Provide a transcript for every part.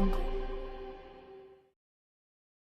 jungle.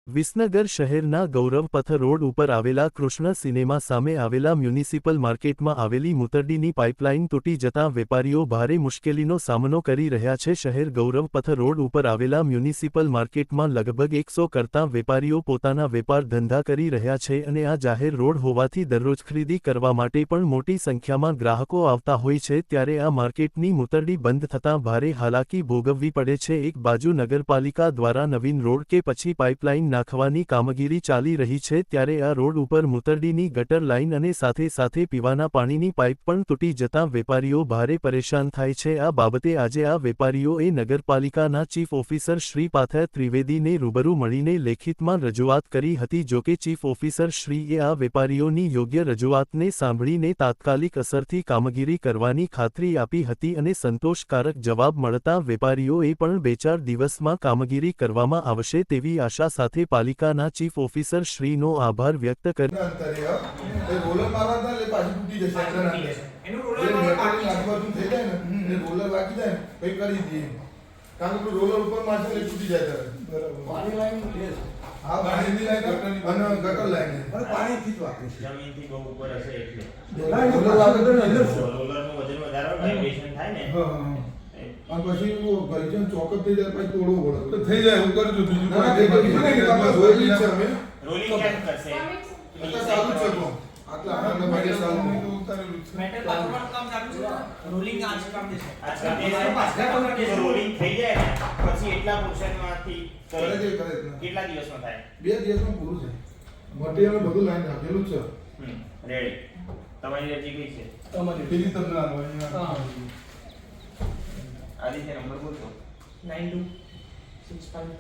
Visnagar શહેરના Gauravpath road ઉપર આવેલા કૃષ્ણ સિનેમા સામે આવેલા મ્યુનિસિપલ માર્કેટમાં આવેલી મુતરડીની પાઇપલાઇન તૂટી જતાં વેપારીઓ ભારે મુશ્કેલીનો સામનો કરી રહ્યા છે. શહેર ગૌરવપથ રોડ ઉપર આવેલા મ્યુનિસિપલ માર્કેટમાં લગભગ એકસો કરતાં વેપારીઓ પોતાના વેપાર ધંધા કરી રહ્યા છે અને આ જાહેર રોડ હોવાથી દરરોજ ખરીદી કરવા માટે પણ મોટી સંખ્યામાં ગ્રાહકો આવતા હોય છે. ત્યારે આ માર્કેટની મુતરડી બંધ થતાં ભારે હાલાકી ભોગવવી પડે છે. એક બાજુ નગરપાલિકા દ્વારા નવીન રોડ કે પછી પાઇપલાઇન નાખવાની કામગીરી ચાલી રહી છે ત્યારે આ રોડ ઉપર મુતરડીની ગટર લાઇન અને સાથે સાથે પીવાના પાણીની પાઇપ પણ તૂટી જતાં વેપારીઓ ભારે પરેશાન થાય છે. આ બાબતે આજે આ વેપારીઓએ નગરપાલિકાના ચીફ ઓફિસર શ્રી પાથર ત્રિવેદીને રૂબરૂ મળીને લેખિતમાં રજૂઆત કરી હતી જોકે ચીફ ઓફિસર શ્રીએ આ વેપારીઓની યોગ્ય રજૂઆતને સાંભળીને તાત્કાલિક અસરથી કામગીરી કરવાની ખાતરી આપી હતી અને સંતોષકારક જવાબ મળતા વેપારીઓએ પણ બે ચાર દિવસમાં કામગીરી કરવામાં આવશે તેવી આશા સાથે પાલિકાના ચીફ ઓફિસર શ્રીનો આભાર વ્યક્ત કરી ના અંતરે હો. એ રોલર મારવા હતા એટલે પાછી તૂટી જશે પાછું એટલા તૂટી નાખે. જશે. એનું એટલે રોલર મેટાલિક બાકી છે. આજુબાજુ થઈ જાય ને એટલે રોલર વાગી જાય ને પછી કરી દઈએ કારણ કે પેલું રોલર ઉપર મારશે એટલે તૂટી જાય તરત. પાણી લાઈનનું છે. હા પાણીની લાઈન અને ગટર લાઈન અને પાણીથી જ વાપરે છે. જમીનથી બહુ ઉપર હશે એટલે લાઈન રોલર વાગે તો અંદર છે. રોલરનું વજન વધારે વાઇબ્રેશન થાય ને પછી હું ગલજન ચોકઅપ થઈ જાય પછી તોડવો પડે તો થઈ જાય હું કરજો બીજું ના, ના, કોઈ એ કે આપણે જોયેલી જ છે અમે. રોલિંગ કેમ કરશે એટલે ચાલુ છે તો. આટલા આપણા માટે ચાલુ નહીં. તો ઉતારેલું જ છે. મેટલ પાથરવાનું કામ ચાલુ છે રોલિંગ આજ કામ છે આ ચાલે છે. જો રોલિંગ થઈ જાય પછી એટલા પોર્શનમાંથી કરે છે, કરે છે. કેટલા દિવસમાં થાય બે દિવસમાં પૂરું છે મટીરિયલ બધું લાઈન રાખેલું છે રેડી તમારી અરજી કઈ છે પેલી તમને આ. આદિત્ય નંબર બોલતો nine two six five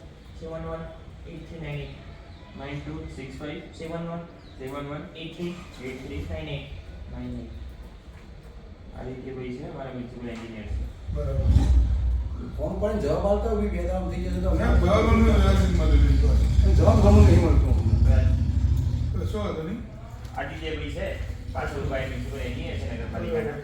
seven one eight three nine eight nine two six five seven one seven one eight three eight three nine eight nine eight આદિત્યભાઈ છે મારા મ્યુનિસિપલ એન્જિનિયર છે બરાબર ફોન પણ જવાબ આવતા હોય બે ત્રણ થઈ જશે તો ના, બરાબરનું વ્યવસ્થિત મળેલું છે. જવાબ ઘણું નહીં મળતું તો શું વાંધો નહીં? આદિત્યભાઈ છે પાછળ ભાઈ મ્યુનિસિપલ એન્જિનિયર છે નગરપાલિકાના